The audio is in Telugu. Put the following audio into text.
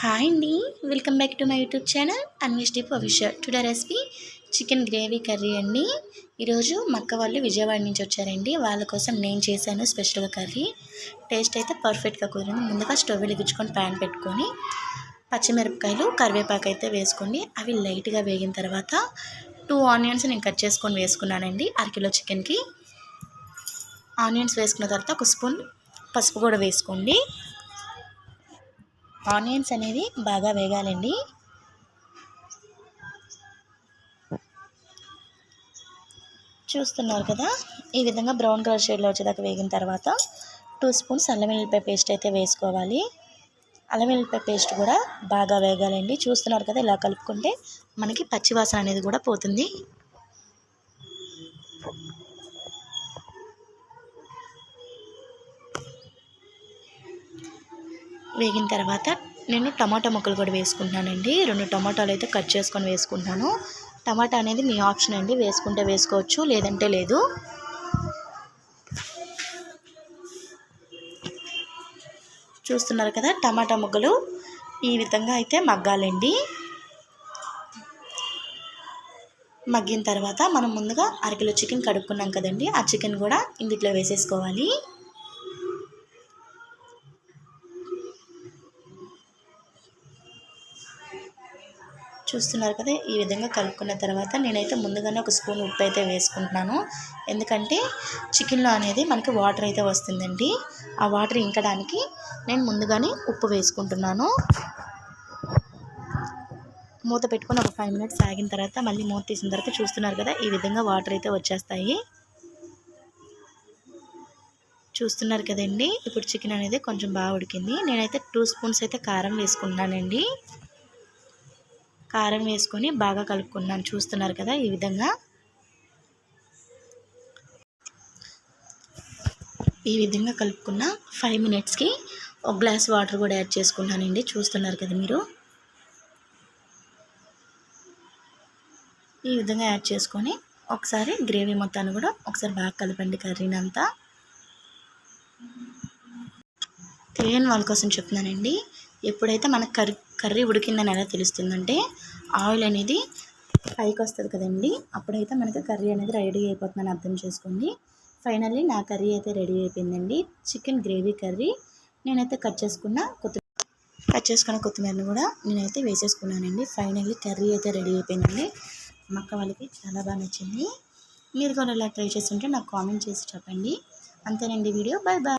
హాయ్ అండి. Welcome back to my YouTube channel Anvesh dip today recipe chicken gravy curry అండి. ఈరోజు మక్క వాళ్ళు విజయవాడ నుంచి వచ్చారండి. వాళ్ళ కోసం నేను చేశాను స్పెషల్గా కర్రీ. టేస్ట్ అయితే పర్ఫెక్ట్గా కుదిరింది. ముందుగా స్టవ్ వెలిగించుకొని ప్యాన్ పెట్టుకొని పచ్చిమిరపకాయలు కరివేపాకు అయితే వేసుకోండి. అవి లైట్గా వేగిన తర్వాత టూ ఆనియన్స్ నేను కట్ చేసుకొని వేసుకున్నానండి అరకిలో చికెన్కి. ఆనియన్స్ వేసుకున్న తర్వాత ఒక స్పూన్ పసుపు కూడా వేసుకోండి. ఆనియన్స్ అనేది బాగా వేగాలండి. చూస్తున్నారు కదా ఈ విధంగా బ్రౌన్ కలర్ షేడ్లో వచ్చేదాకా వేగిన తర్వాత టూ స్పూన్స్ అల్లం వెల్లిపాయ పేస్ట్ అయితే వేసుకోవాలి. అల్లం వెల్లిపాయ పేస్ట్ కూడా బాగా వేగాలండి. చూస్తున్నారు కదా ఇలా కలుపుకుంటే మనకి పచ్చివాసన అనేది కూడా పోతుంది. వేగిన తర్వాత నేను టమాటా ముక్కలు కూడా వేసుకుంటున్నానండి. రెండు టమాటాలు అయితే కట్ చేసుకొని వేసుకుంటాను టమాటా అనేది మీ ఆప్షన్ అండి. వేసుకుంటే వేసుకోవచ్చు లేదంటే లేదు. చూస్తున్నారు కదా టమాటా ముక్కలు ఈ విధంగా అయితే మగ్గాలండి. మగ్గిన తర్వాత మనం ముందుగా అరకిలో చికెన్ కడుక్కున్నాం కదండి. ఆ చికెన్ కూడా ఇందులో వేసేసుకోవాలి. చూస్తున్నారు కదా ఈ విధంగా కలుపుకున్న తర్వాత నేనైతే ముందుగానే ఒక స్పూన్ ఉప్పు అయితే వేసుకుంటున్నాను. ఎందుకంటే చికెన్లో అనేది మనకి వాటర్ అయితే వస్తుందండి. ఆ వాటర్ ఇంకడానికి నేను ముందుగానే ఉప్పు వేసుకుంటున్నాను. మూత పెట్టుకొని ఒక ఫైవ్ మినిట్స్ ఆగిన తర్వాత మళ్ళీ మూత తీసిన తర్వాత చూస్తున్నారు కదా ఈ విధంగా వాటర్ అయితే వచ్చేస్తాయి. చూస్తున్నారు కదండి ఇప్పుడు చికెన్ అనేది కొంచెం బాగా ఉడికింది. నేనైతే టూ స్పూన్స్ అయితే కారం వేసుకుంటున్నానండి. కారం వేసుకొని బాగా కలుపుకున్నాను చూస్తున్నారు కదా ఈ విధంగా. ఈ విధంగా కలుపుకున్న ఫైవ్ మినిట్స్కి ఒక గ్లాస్ వాటర్ కూడా యాడ్ చేసుకున్నానండి చూస్తున్నారు కదా మీరు. ఈ విధంగా యాడ్ చేసుకొని ఒకసారి గ్రేవీ మొత్తాన్ని కూడా ఒకసారి బాగా కలపండి కర్రీని అంతా తెలియని వాళ్ళ కోసం చెప్తున్నానండి. ఎప్పుడైతే మనకు కర్రీ కర్రీ ఉడికిందని ఎలా తెలుస్తుందంటే ఆయిల్ అనేది పైకి వస్తుంది కదండి. అప్పుడైతే మనకి కర్రీ అనేది రెడీ అయిపోతుందని అర్థం చేసుకోండి. ఫైనల్లీ నా కర్రీ అయితే రెడీ అయిపోయిందండి. Chicken gravy curry. నేనైతే కట్ చేసుకున్న కొత్తిమీర కట్ చేసుకున్న కొత్తిమీరని కూడా నేనైతే వేసేసుకున్నానండి. ఫైనల్లీ కర్రీ అయితే రెడీ అయిపోయిందండి. మక్క వాళ్ళకి చాలా బాగా నచ్చింది. మీరు కూడా ఇలా ట్రై చేస్తుంటే నాకు కామెంట్ చేసి చెప్పండి. అంతేనండి వీడియో. Bye bye